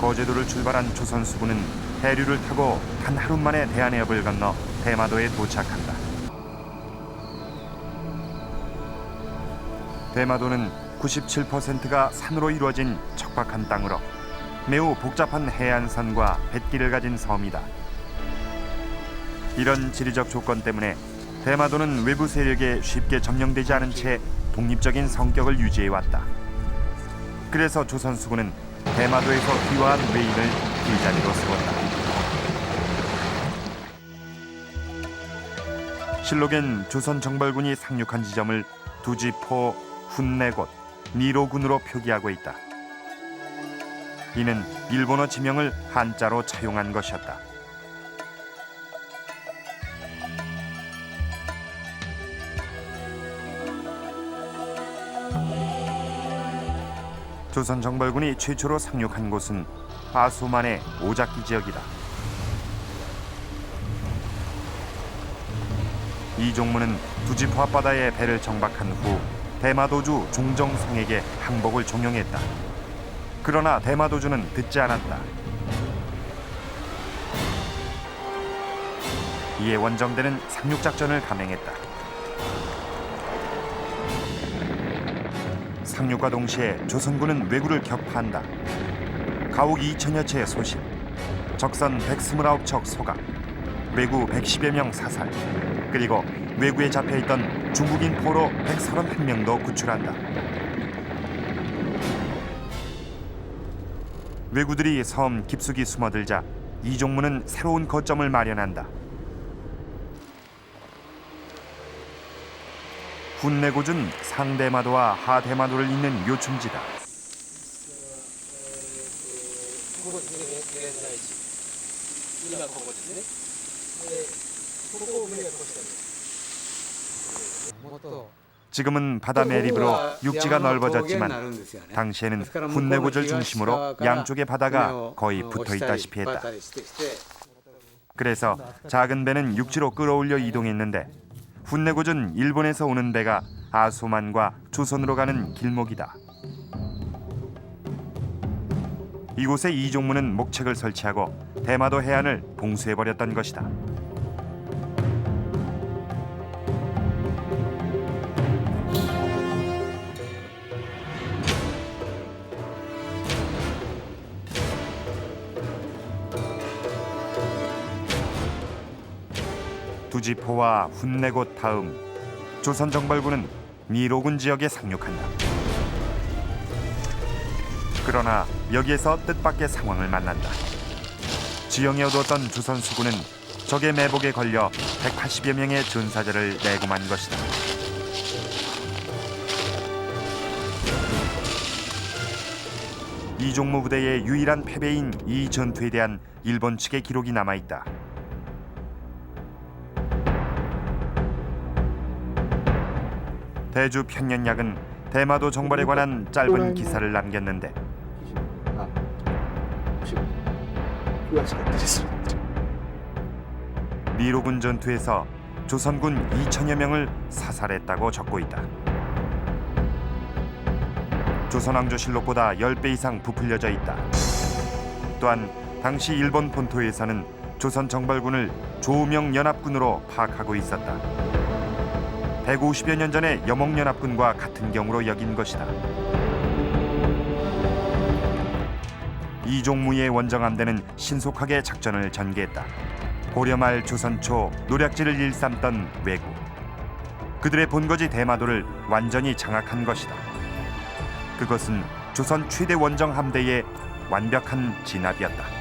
거제도를 출발한 조선 수군은 해류를 타고 단 하루 만에 대한해협을 건너 대마도에 도착한다. 대마도는 97%가 산으로 이루어진 척박한 땅으로 매우 복잡한 해안선과 뱃길을 가진 섬이다. 이런 지리적 조건 때문에 대마도는 외부 세력에 쉽게 점령되지 않은 채 독립적인 성격을 유지해 왔다. 그래서 조선 수군은 대마도에서 귀화한 외인을 길자리로 세웠다. 실록엔 조선 정벌군이 상륙한 지점을 두지포, 훈내곳, 니로군으로 표기하고 있다. 이는 일본어 지명을 한자로 차용한 것이었다. 조선 정벌군이 최초로 상륙한 곳은 아소만의 오작기 지역이다. 이종무는 두지포 앞바다에 배를 정박한 후 대마도주 종정성에게 항복을 종용했다. 그러나 대마도주는 듣지 않았다. 이에 원정대는 상륙 작전을 감행했다. 상륙과 동시에 조선군은 왜구를 격파한다. 가옥 2천여 채 소실, 적선 129척 소각, 왜구 110여 명 사살, 그리고 외구에 잡혀있던 중국인 포로 131명도 구출한다. 왜구들이 섬 깊숙이 숨어들자 이종무는 새로운 거점을 마련한다. 훈내고준 상대마도와 하대마도를 잇는 요충지다. 지금은 바다 매립으로 육지가 넓어졌지만 당시에는 훈내고절 중심으로 양쪽의 바다가 거의 붙어 있다시피 했다. 그래서 작은 배는 육지로 끌어올려 이동했는데 훈내고전 일본에서 오는 배가 아소만과 조선으로 가는 길목이다. 이곳에 이종무는 목책을 설치하고 대마도 해안을 봉쇄해 버렸던 것이다. 두지포와 훈내곳 다음 조선 정벌군은 니로군 지역에 상륙한다. 그러나 여기에서 뜻밖의 상황을 만난다. 지형에 얻었던 조선 수군은 적의 매복에 걸려 180여 명의 전사자를 내고만 것이다. 이종무 부대의 유일한 패배인 이 전투에 대한 일본 측의 기록이 남아 있다. 대주 편년약은 대마도 정벌에 관한 짧은 기사를 남겼는데 아. 미로군 전투에서 조선군 2천여 명을 사살했다고 적고 있다. 조선왕조실록보다 10배 이상 부풀려져 있다. 또한 당시 일본 본토에서는 조선 정벌군을 조명 연합군으로 파악하고 있었다. 150여 년 전의 여몽연합군과 같은 경우로 여긴 것이다. 이종무의 원정 함대는 신속하게 작전을 전개했다. 고려 말 조선 초 노략질을 일삼던 왜구. 그들의 본거지 대마도를 완전히 장악한 것이다. 그것은 조선 최대 원정 함대의 완벽한 진압이었다.